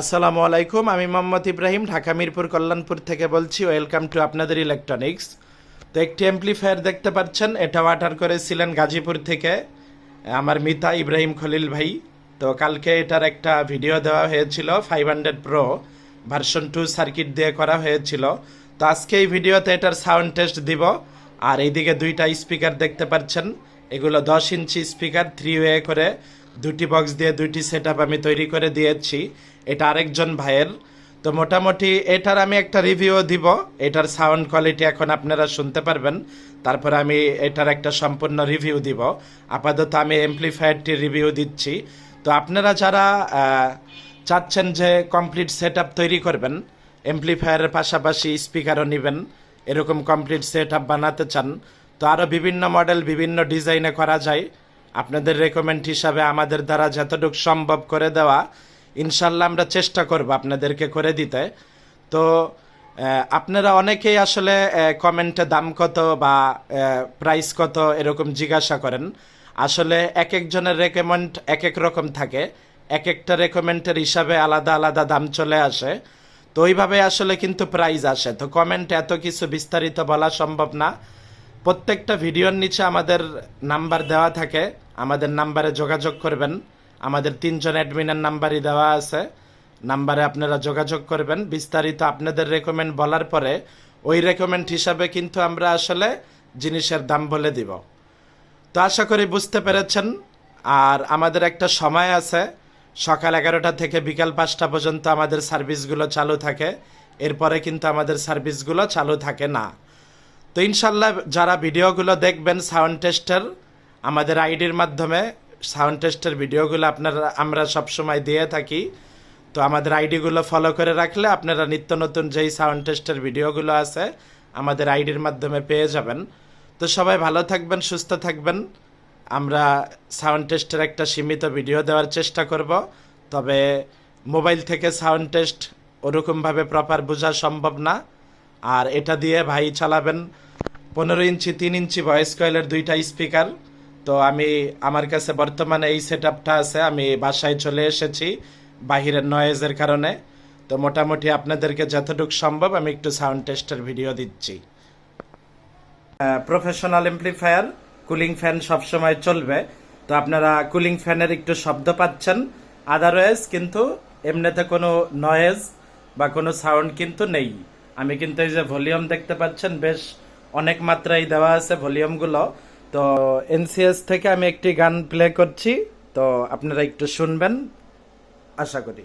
আসসালামু আলাইকুম, আমি মোহাম্মদ ইব্রাহিম, ঢাকা মিরপুর কল্যাণপুর থেকে বলছি, ওয়েলকাম টু আপনাদের ইলেকট্রনিক্স। তো একটি অ্যাম্পলিফায়ার দেখতে পাচ্ছেন, এটা অর্ডার করেছিলেন গাজীপুর থেকে, আমার মিতা ইব্রাহিম খলিল ভাই। তো কালকে এটার একটা ভিডিও দেওয়া হয়েছিল five hundred pro version two circuit দিয়ে করা হয়েছিল। তো আজকে এই ভিডিওতে এটার সাউন্ড টেস্ট দিব, আর এইদিকে দুইটা স্পিকার দেখতে পাচ্ছেন, এগুলো দশ ইঞ্চি স্পিকার থ্রি ওয়ে করে। দুটি বক্স দিয়ে দুইটি সেট আমি তৈরি করে দিয়েছি। এটা আরেকজন ভাইয়ের। তো মোটামুটি এটার আমি একটা রিভিউ দিব। এটার সাউন্ড কোয়ালিটি এখন আপনারা শুনতে পারবেন। তারপর আমি এটার একটা সম্পূর্ণ রিভিউ দিব। আপাতত আমি এমপ্লিফায়ারটির রিভিউ দিচ্ছি। তো আপনারা যারা চাচ্ছেন যে কমপ্লিট সেট তৈরি করবেন এমপ্লিফায়ারের পাশাপাশি স্পিকারও নেবেন, এরকম কমপ্লিট সেট বানাতে চান, তো আরও বিভিন্ন মডেল বিভিন্ন ডিজাইনে করা যায়। আপনাদের রেকমেন্ড হিসাবে আমাদের দ্বারা যতটুকু সম্ভব করে দেওয়া, ইনশাল্লাহ আমরা চেষ্টা করব আপনাদেরকে করে দিতে। তো আপনারা অনেকেই আসলে কমেন্টে দাম কত বা প্রাইস কত এরকম জিজ্ঞাসা করেন। আসলে এক একজনের রেকমেন্ড এক এক রকম থাকে। এক একটা রেকমেন্ডের হিসাবে আলাদা আলাদা দাম চলে আসে। তো ওইভাবে আসলে কিন্তু প্রাইস আসে। তো কমেন্ট এত কিছু বিস্তারিত বলা সম্ভব না। প্রত্যেকটা ভিডিওর নিচে আমাদের নাম্বার দেওয়া থাকে। আমাদের নাম্বারে যোগাযোগ করবেন। আমাদের তিনজন অ্যাডমিনের নাম্বারই দেওয়া আছে। নাম্বারে আপনারা যোগাযোগ করবেন। বিস্তারিত আপনাদের রেকমেন্ড বলার পরে ওই রেকমেন্ড হিসাবে কিন্তু আমরা আসলে জিনিসের দাম বলে দিব। তো আশা করি বুঝতে পেরেছেন। আর আমাদের একটা সময় আছে। সকাল এগারোটা থেকে বিকাল পাঁচটা পর্যন্ত আমাদের সার্ভিসগুলো চালু থাকে। এরপরে কিন্তু আমাদের সার্ভিসগুলো চালু থাকে না। তো ইনশাল্লাহ যারা ভিডিওগুলো দেখবেন, সাউন্ড টেস্টের আমাদের আইডির মাধ্যমে সাউন্ড টেস্টের ভিডিওগুলো আপনারা, আমরা সবসময় দিয়ে থাকি। তো আমাদের আইডিগুলো ফলো করে রাখলে আপনারা নিত্য নতুন যেই সাউন্ড টেস্টের ভিডিওগুলো আছে, আমাদের আইডির মাধ্যমে পেয়ে যাবেন। তো সবাই ভালো থাকবেন, সুস্থ থাকবেন। আমরা সাউন্ড টেস্টের একটা সীমিত ভিডিও দেওয়ার চেষ্টা করব। তবে মোবাইল থেকে সাউন্ড টেস্ট ওরকমভাবে প্রপার বোঝা সম্ভব না। আর এটা দিয়ে ভাই চালাবেন। পনেরো ইঞ্চি, তিন ইঞ্চি ভয়েস কয়েলের দুইটা স্পিকার তো আমি আমার কাছে বর্তমানে এই সেট আছে, আমি বাসায় চলে এসেছি বাহিরের নয়েজের কারণে। তো মোটামুটি আপনাদেরকে যতটুকু সম্ভব আমি একটু সাউন্ড টেস্টের ভিডিও দিচ্ছি। প্রফেশনাল এমপ্লিফায়ার কুলিং ফ্যান সবসময় চলবে। তো আপনারা কুলিং ফ্যানের একটু শব্দ পাচ্ছেন। আদারওয়াইজ কিন্তু এমনিতে কোনো নয়েজ বা কোনো সাউন্ড কিন্তু নেই। আমি কিন্তু এই যে ভলিউম দেখতে পাচ্ছেন, বেশ অনেক মাত্রায় দেওয়া আছে ভলিউমগুলো তো এনসিএস থেকে আমি একটি গান প্লে করছি। তো আপনারা একটু শুনবেন। আশা করি।